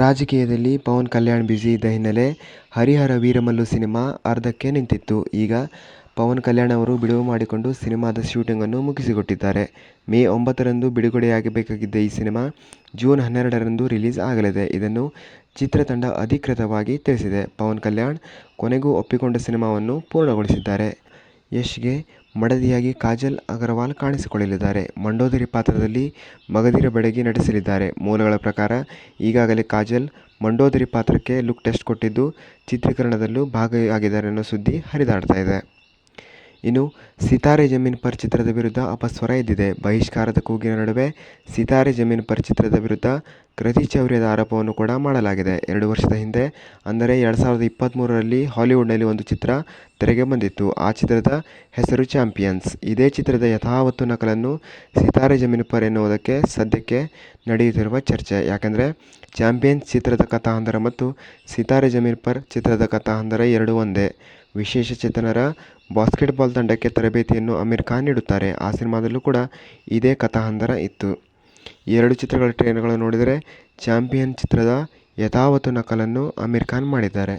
ರಾಜಕೀಯದಲ್ಲಿ ಪವನ್ ಕಲ್ಯಾಣ್ ಬ್ಯುಸಿ ಇದ್ದ ಹಿನ್ನೆಲೆ ಹರಿಹರ ವೀರಮಲ್ಲು ಸಿನಿಮಾ ಅರ್ಧಕ್ಕೆ ನಿಂತಿತ್ತು. ಈಗ ಪವನ್ ಕಲ್ಯಾಣ್ ಅವರು ಬಿಡುವು ಮಾಡಿಕೊಂಡು ಸಿನಿಮಾದ ಶೂಟಿಂಗನ್ನು ಮುಗಿಸಿಕೊಟ್ಟಿದ್ದಾರೆ. ಮೇ ಒಂಬತ್ತರಂದು ಬಿಡುಗಡೆಯಾಗಬೇಕಾಗಿದ್ದ ಈ ಸಿನಿಮಾ ಜೂನ್ ಹನ್ನೆರಡರಂದು ರಿಲೀಸ್ ಆಗಲಿದೆ. ಇದನ್ನು ಚಿತ್ರತಂಡ ಅಧಿಕೃತವಾಗಿ ತಿಳಿಸಿದೆ. ಪವನ್ ಕಲ್ಯಾಣ್ ಕೊನೆಗೂ ಒಪ್ಪಿಕೊಂಡ ಸಿನಿಮಾವನ್ನು ಪೂರ್ಣಗೊಳಿಸಿದ್ದಾರೆ. ಯಶ್ಗೆ ಮಡದಿಯಾಗಿ ಕಾಜಲ್ ಅಗರ್ವಾಲ್ ಕಾಣಿಸಿಕೊಳ್ಳಲಿದ್ದಾರೆ. ಮಂಡೋದರಿ ಪಾತ್ರದಲ್ಲಿ ಮಗದಿರ ಬೆಡಗಿ ನಟಿಸಲಿದ್ದಾರೆ. ಮೂಲಗಳ ಪ್ರಕಾರ ಈಗಾಗಲೇ ಕಾಜಲ್ ಮಂಡೋದರಿ ಪಾತ್ರಕ್ಕೆ ಲುಕ್ ಟೆಸ್ಟ್ ಕೊಟ್ಟಿದ್ದು, ಚಿತ್ರೀಕರಣದಲ್ಲೂ ಭಾಗಿಯಾಗಿದ್ದಾರೆ ಎನ್ನುವ ಸುದ್ದಿ ಹರಿದಾಡ್ತಾ ಇದೆ. ಇನ್ನು ಸಿತಾರೆ ಜಮೀನ್ ಪರ್ ಚಿತ್ರದ ವಿರುದ್ಧ ಅಪಸ್ವರ ಎದ್ದಿದೆ. ಬಹಿಷ್ಕಾರದ ಕೂಗಿನ ನಡುವೆ ಸಿತಾರೆ ಜಮೀನ್ ಪರ್ ಚಿತ್ರದ ವಿರುದ್ಧ ಕೃತಿಚೌರ್ಯದ ಆರೋಪವನ್ನು ಕೂಡ ಮಾಡಲಾಗಿದೆ. ಎರಡು ವರ್ಷದ ಹಿಂದೆ, ಅಂದರೆ ಎರಡು ಸಾವಿರದ ಇಪ್ಪತ್ಮೂರರಲ್ಲಿ ಹಾಲಿವುಡ್ನಲ್ಲಿ ಒಂದು ಚಿತ್ರ ತೆರೆಗೆ ಬಂದಿತ್ತು. ಆ ಚಿತ್ರದ ಹೆಸರು ಚಾಂಪಿಯನ್ಸ್. ಇದೇ ಚಿತ್ರದ ಯಥಾವತ್ತು ನಕಲನ್ನು ಸಿತಾರೆ ಜಮೀನ್ ಪರ್ ಎನ್ನುವುದಕ್ಕೆ ಸದ್ಯಕ್ಕೆ ನಡೆಯುತ್ತಿರುವ ಚರ್ಚೆ. ಯಾಕೆಂದರೆ ಚಾಂಪಿಯನ್ಸ್ ಚಿತ್ರದ ಕಥಾಹಂದರ ಮತ್ತು ಸಿತಾರೆ ಜಮೀನ್ ಪರ್ ಚಿತ್ರದ ಕಥಾಹಂದರ ಎರಡೂ ಒಂದೇ. ವಿಶೇಷ ಚೇತನರ ಬಾಸ್ಕೆಟ್ಬಾಲ್ ತಂಡಕ್ಕೆ ತರಬೇತಿಯನ್ನು ಅಮೀರ್ ಖಾನ್ ನೀಡುತ್ತಾರೆ. ಆ ಸಿನಿಮಾದಲ್ಲೂ ಕೂಡ ಇದೇ ಕಥಾಹಂದರ ಇತ್ತು. ಎರಡು ಚಿತ್ರಗಳ ಟ್ರೇಲರ್ಗಳನ್ನು ನೋಡಿದರೆ ಚಾಂಪಿಯನ್ ಚಿತ್ರದ ಯಥಾವತ್ತು ನಕಲನ್ನು ಅಮೀರ್ ಖಾನ್ ಮಾಡಿದ್ದಾರೆ.